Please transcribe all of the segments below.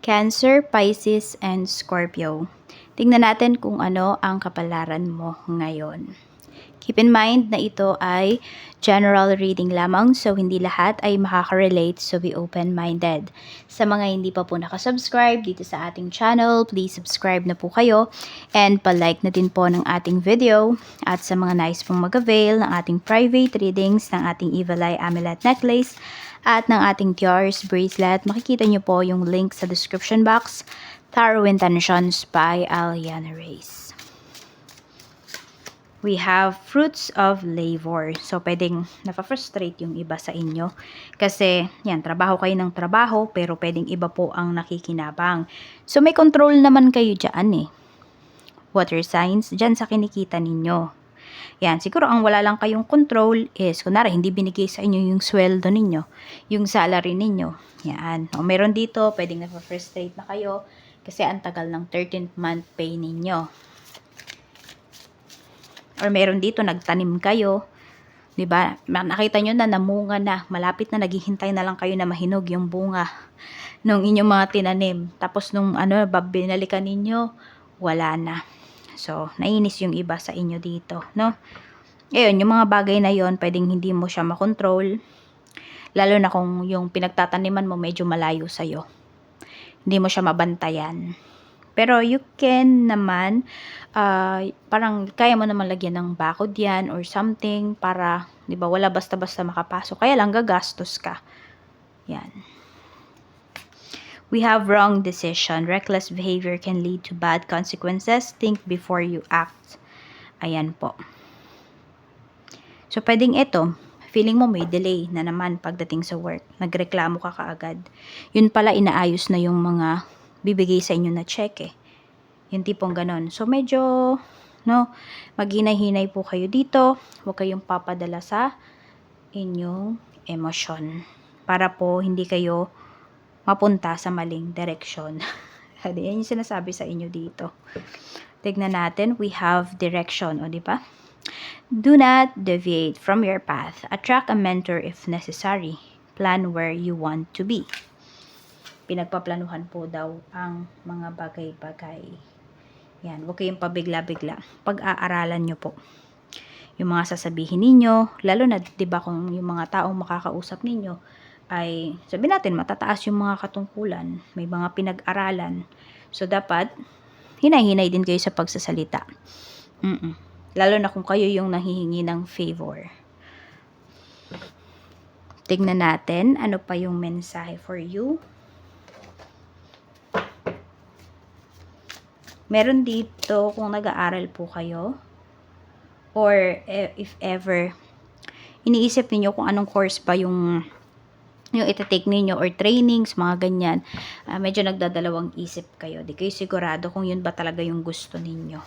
Cancer, Pisces, and Scorpio. Tingnan natin kung ano ang kapalaran mo ngayon. Keep in mind na ito ay general reading lamang so hindi lahat ay makaka-relate so be open-minded. Sa mga hindi pa po nakasubscribe dito sa ating channel, please subscribe na po kayo and palike na din po ng ating video at sa mga nice pong mag-avail ng ating private readings ng ating Evil Eye Amulet Necklace at ng ating Tiars Bracelet, makikita nyo po yung link sa description box Tarot Intentions by Aliana Reyes we have fruits of labor. So, pwedeng napafrustrate yung iba sa inyo. Kasi, yan, trabaho kayo ng trabaho, pero pwedeng iba po ang nakikinabang. So, may control naman kayo dyan eh. Water signs, dyan sa kinikita ninyo. Yan, siguro ang wala lang kayong control is, kunwari, hindi binigay sa inyo yung sweldo ninyo, yung salary ninyo. Yan. O meron dito, pwedeng napafrustrate na kayo kasi ang tagal ng 13th month pay ninyo or meron dito nagtanim kayo, 'di ba? Nakita niyo na namunga na, malapit na naghihintay na lang kayo na mahinog yung bunga nung inyong mga tinanim. Tapos nung ano, binalikan ninyo, wala na. So, nainis yung iba sa inyo dito, no? Ayun, yung mga bagay na yon pwedeng hindi mo siya makontrol. Lalo na kung yung pinagtataniman mo medyo malayo sa'yo. Hindi mo siya mabantayan. Pero you can naman, uh, parang kaya mo naman lagyan ng bakod yan or something para, di ba, wala basta-basta makapasok. Kaya lang gagastos ka. Yan. We have wrong decision. Reckless behavior can lead to bad consequences. Think before you act. Ayan po. So, pwedeng ito, feeling mo may delay na naman pagdating sa work. Nagreklamo ka kaagad. Yun pala, inaayos na yung mga bibigay sa inyo na check eh. Yung tipong ganon. So, medyo, no, maghinay-hinay po kayo dito. Huwag kayong papadala sa inyong emosyon. Para po hindi kayo mapunta sa maling direksyon. Yan yung sinasabi sa inyo dito. Tignan natin, we have direction, o di ba? Do not deviate from your path. Attract a mentor if necessary. Plan where you want to be pinagpaplanuhan po daw ang mga bagay-bagay. Yan, huwag kayong pabigla-bigla. Pag-aaralan nyo po yung mga sasabihin ninyo, lalo na 'di ba kung yung mga taong makakausap ninyo ay sabi natin matataas yung mga katungkulan, may mga pinag-aralan. So dapat hinay-hinay din kayo sa pagsasalita. Mm-mm. Lalo na kung kayo yung nahihingi ng favor. Tignan natin ano pa yung mensahe for you. Meron dito kung nag-aaral po kayo or e, if ever iniisip niyo kung anong course pa yung yung ita-take ninyo or trainings, mga ganyan, uh, medyo nagdadalawang isip kayo. Di kayo sigurado kung yun ba talaga yung gusto ninyo.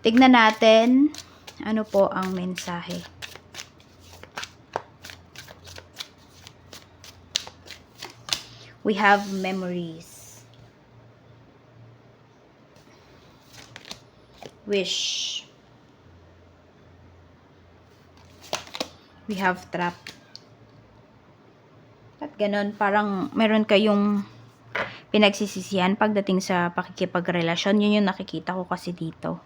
Tignan natin ano po ang mensahe. We have memories. wish. We have trap. At ganun, parang meron kayong pinagsisisihan pagdating sa pakikipagrelasyon. Yun yung nakikita ko kasi dito.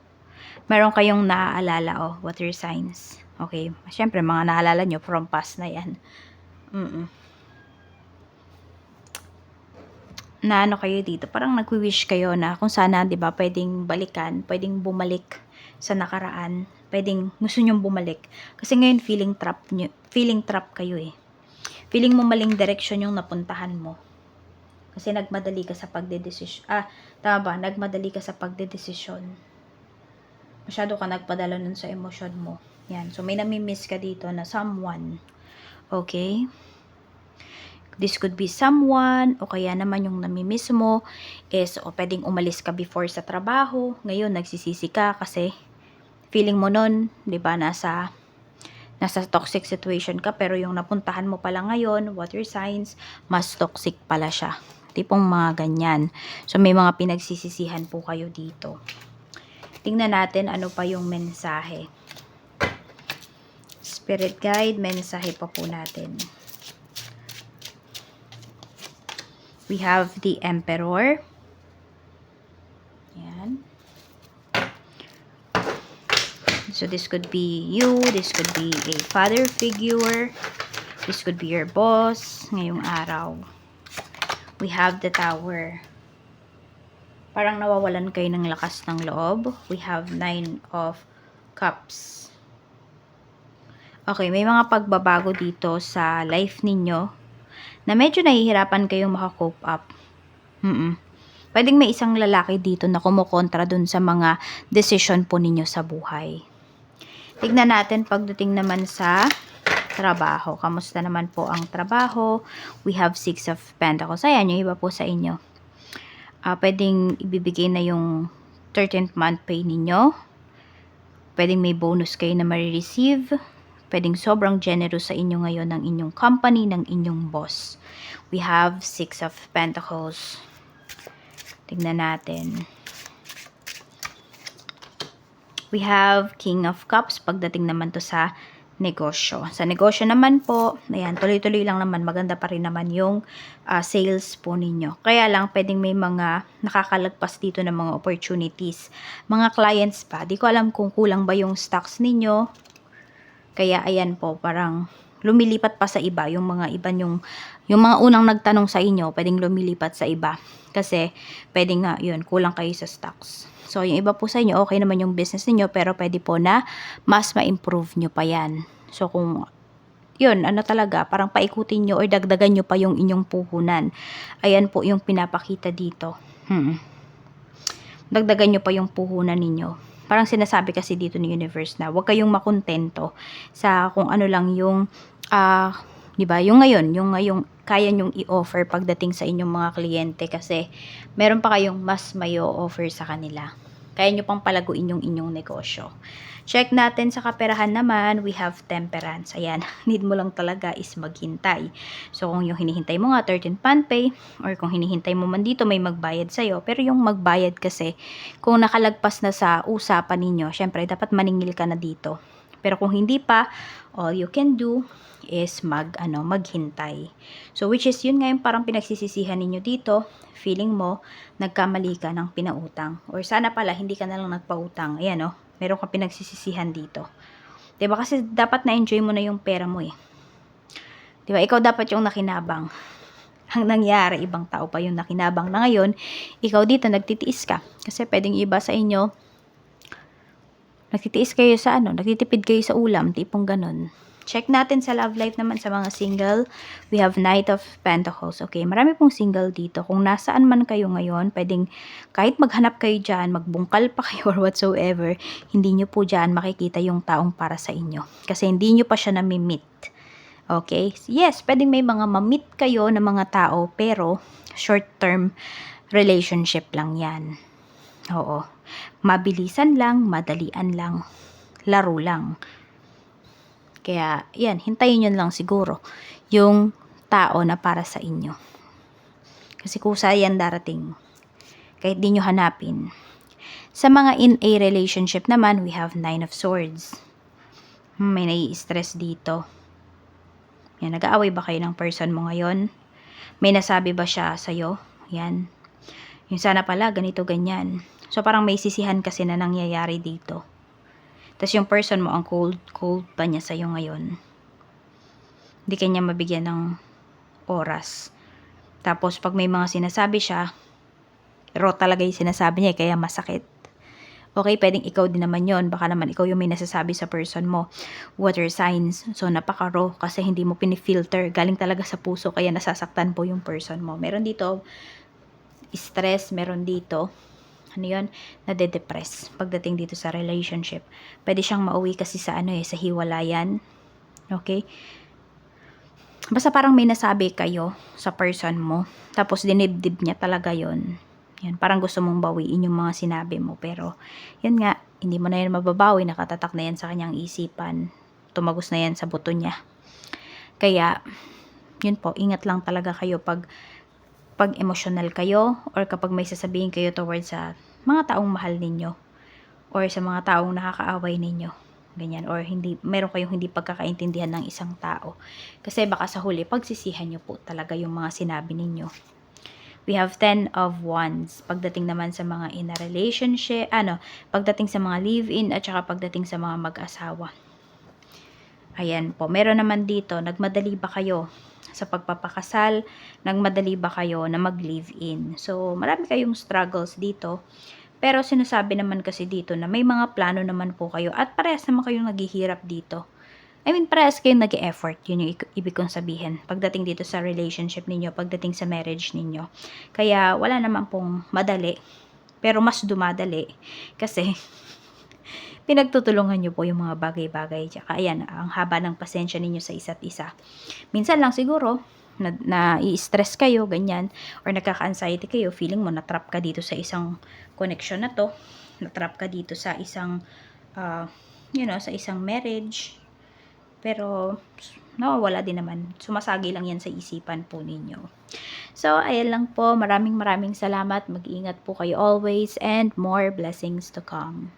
Meron kayong naaalala, oh, water signs. Okay, syempre mga naalala nyo from past na yan. Mm, -mm. na ano kayo dito, parang nagwi-wish kayo na kung sana, 'di ba, pwedeng balikan, pwedeng bumalik sa nakaraan, pwedeng gusto niyo bumalik. Kasi ngayon feeling trap niyo, feeling trap kayo eh. Feeling mo maling direction yung napuntahan mo. Kasi nagmadali ka sa pagdedesisyon. Ah, tama ba? Nagmadali ka sa pagdedesisyon. Masyado ka nagpadala nun sa emosyon mo. Yan. So, may nami-miss ka dito na someone. Okay? This could be someone o kaya naman yung namimiss mo is o pwedeng umalis ka before sa trabaho. Ngayon nagsisisi ka kasi feeling mo nun, 'di ba, nasa nasa toxic situation ka pero yung napuntahan mo pala ngayon, water signs, mas toxic pala siya. Tipong mga ganyan. So may mga pinagsisisihan po kayo dito. Tingnan natin ano pa yung mensahe. Spirit guide, mensahe pa po natin. We have the Emperor. Yan. So this could be you, this could be a father figure, this could be your boss ngayong araw. We have the Tower. Parang nawawalan kayo ng lakas ng loob. We have Nine of Cups. Okay, may mga pagbabago dito sa life ninyo na medyo nahihirapan kayong makakope up. Mm Pwedeng may isang lalaki dito na kumukontra dun sa mga decision po ninyo sa buhay. Tignan natin pagdating naman sa trabaho. Kamusta naman po ang trabaho? We have Six of Pentacles. Ayan, yung iba po sa inyo. Ah, pwedeng ibibigay na yung 13th month pay ninyo. Pwedeng may bonus kayo na marireceive. Pwedeng sobrang generous sa inyo ngayon ng inyong company, ng inyong boss. We have Six of Pentacles. Tignan natin. We have King of Cups pagdating naman to sa negosyo. Sa negosyo naman po, ayan, tuloy-tuloy lang naman, maganda pa rin naman yung ah, sales po ninyo. Kaya lang, pwedeng may mga nakakalagpas dito ng mga opportunities. Mga clients pa, di ko alam kung kulang ba yung stocks ninyo. Kaya ayan po, parang lumilipat pa sa iba, yung mga iba yung, yung mga unang nagtanong sa inyo, pwedeng lumilipat sa iba. Kasi, pwedeng nga, yun, kulang kayo sa stocks. So, yung iba po sa inyo, okay naman yung business niyo pero pwede po na mas ma-improve nyo pa yan. So, kung yun, ano talaga, parang paikutin nyo or dagdagan nyo pa yung inyong puhunan. Ayan po yung pinapakita dito. Hmm. Dagdagan nyo pa yung puhunan ninyo. Parang sinasabi kasi dito ni universe na huwag kayong makontento sa kung ano lang yung ah 'di ba? Yung ngayon, yung ngayong kaya nyong i-offer pagdating sa inyong mga kliyente kasi meron pa kayong mas mayo offer sa kanila. Kaya nyo pang palaguin yung inyong negosyo. Check natin sa kaperahan naman, we have temperance. Ayan, need mo lang talaga is maghintay. So, kung yung hinihintay mo nga 13 pan pay, or kung hinihintay mo man dito may magbayad sa'yo, pero yung magbayad kasi, kung nakalagpas na sa usapan ninyo, syempre dapat maningil ka na dito. Pero kung hindi pa, all you can do is mag ano maghintay. So which is yun ngayon parang pinagsisisihan ninyo dito, feeling mo nagkamali ka ng pinautang or sana pala hindi ka na lang nagpautang. Ayan oh, meron kang pinagsisisihan dito. 'Di ba kasi dapat na-enjoy mo na yung pera mo eh. 'Di ba? Ikaw dapat yung nakinabang. Ang nangyari, ibang tao pa yung nakinabang na ngayon, ikaw dito nagtitiis ka. Kasi pwedeng iba sa inyo, nagtitiis kayo sa ano, nagtitipid kayo sa ulam, tipong ganun. Check natin sa love life naman sa mga single. We have Knight of Pentacles. Okay, marami pong single dito. Kung nasaan man kayo ngayon, pwedeng kahit maghanap kayo dyan, magbungkal pa kayo or whatsoever, hindi nyo po dyan makikita yung taong para sa inyo. Kasi hindi nyo pa siya nami-meet. Okay? Yes, pwedeng may mga ma-meet kayo ng mga tao, pero short-term relationship lang yan. Oo. Mabilisan lang, madalian lang, laro lang. Kaya, yan, hintayin nyo lang siguro yung tao na para sa inyo. Kasi kusa yan darating. Kahit di nyo hanapin. Sa mga in a relationship naman, we have Nine of Swords. Hmm, May nai-stress dito. Yan, nag-aaway ba kayo ng person mo ngayon? May nasabi ba siya sa'yo? Yan. Yung sana pala, ganito, ganyan. So, parang may sisihan kasi na nangyayari dito. Tapos yung person mo, ang cold, cold pa niya sa'yo ngayon. Hindi kanya mabigyan ng oras. Tapos pag may mga sinasabi siya, raw talaga yung sinasabi niya, kaya masakit. Okay, pwedeng ikaw din naman yon Baka naman ikaw yung may nasasabi sa person mo. Water signs. So, napaka-raw kasi hindi mo pinifilter. Galing talaga sa puso, kaya nasasaktan po yung person mo. Meron dito, stress, meron dito, ano yun, nade-depress pagdating dito sa relationship. Pwede siyang mauwi kasi sa ano eh, sa hiwalayan. Okay? Basta parang may nasabi kayo sa person mo, tapos dinibdib niya talaga yon yan, parang gusto mong bawiin yung mga sinabi mo. Pero, yun nga, hindi mo na yan mababawi. Nakatatak na yan sa kanyang isipan. Tumagos na yan sa buto niya. Kaya, yun po, ingat lang talaga kayo pag pag emotional kayo or kapag may sasabihin kayo towards sa mga taong mahal ninyo or sa mga taong nakakaaway ninyo ganyan or hindi meron kayong hindi pagkakaintindihan ng isang tao kasi baka sa huli pagsisihan nyo po talaga yung mga sinabi ninyo We have 10 of wands. Pagdating naman sa mga in a relationship, ano, pagdating sa mga live-in at saka pagdating sa mga mag-asawa. Ayan po. Meron naman dito, nagmadali ba kayo sa pagpapakasal? Nagmadali ba kayo na mag-live-in? So, marami kayong struggles dito. Pero sinasabi naman kasi dito na may mga plano naman po kayo at parehas naman kayong naghihirap dito. I mean, parehas kayong nag effort Yun yung ibig kong sabihin. Pagdating dito sa relationship ninyo, pagdating sa marriage ninyo. Kaya, wala naman pong madali. Pero mas dumadali. Kasi, pinagtutulungan nyo po yung mga bagay-bagay. Tsaka, ayan, ang haba ng pasensya ninyo sa isa't isa. Minsan lang siguro, na, na i-stress kayo, ganyan, or nagkaka-anxiety kayo, feeling mo na-trap ka dito sa isang connection na to, na-trap ka dito sa isang, uh, you know, sa isang marriage, pero, nawawala din naman. Sumasagi lang yan sa isipan po ninyo. So, ayan lang po. Maraming maraming salamat. Mag-ingat po kayo always and more blessings to come.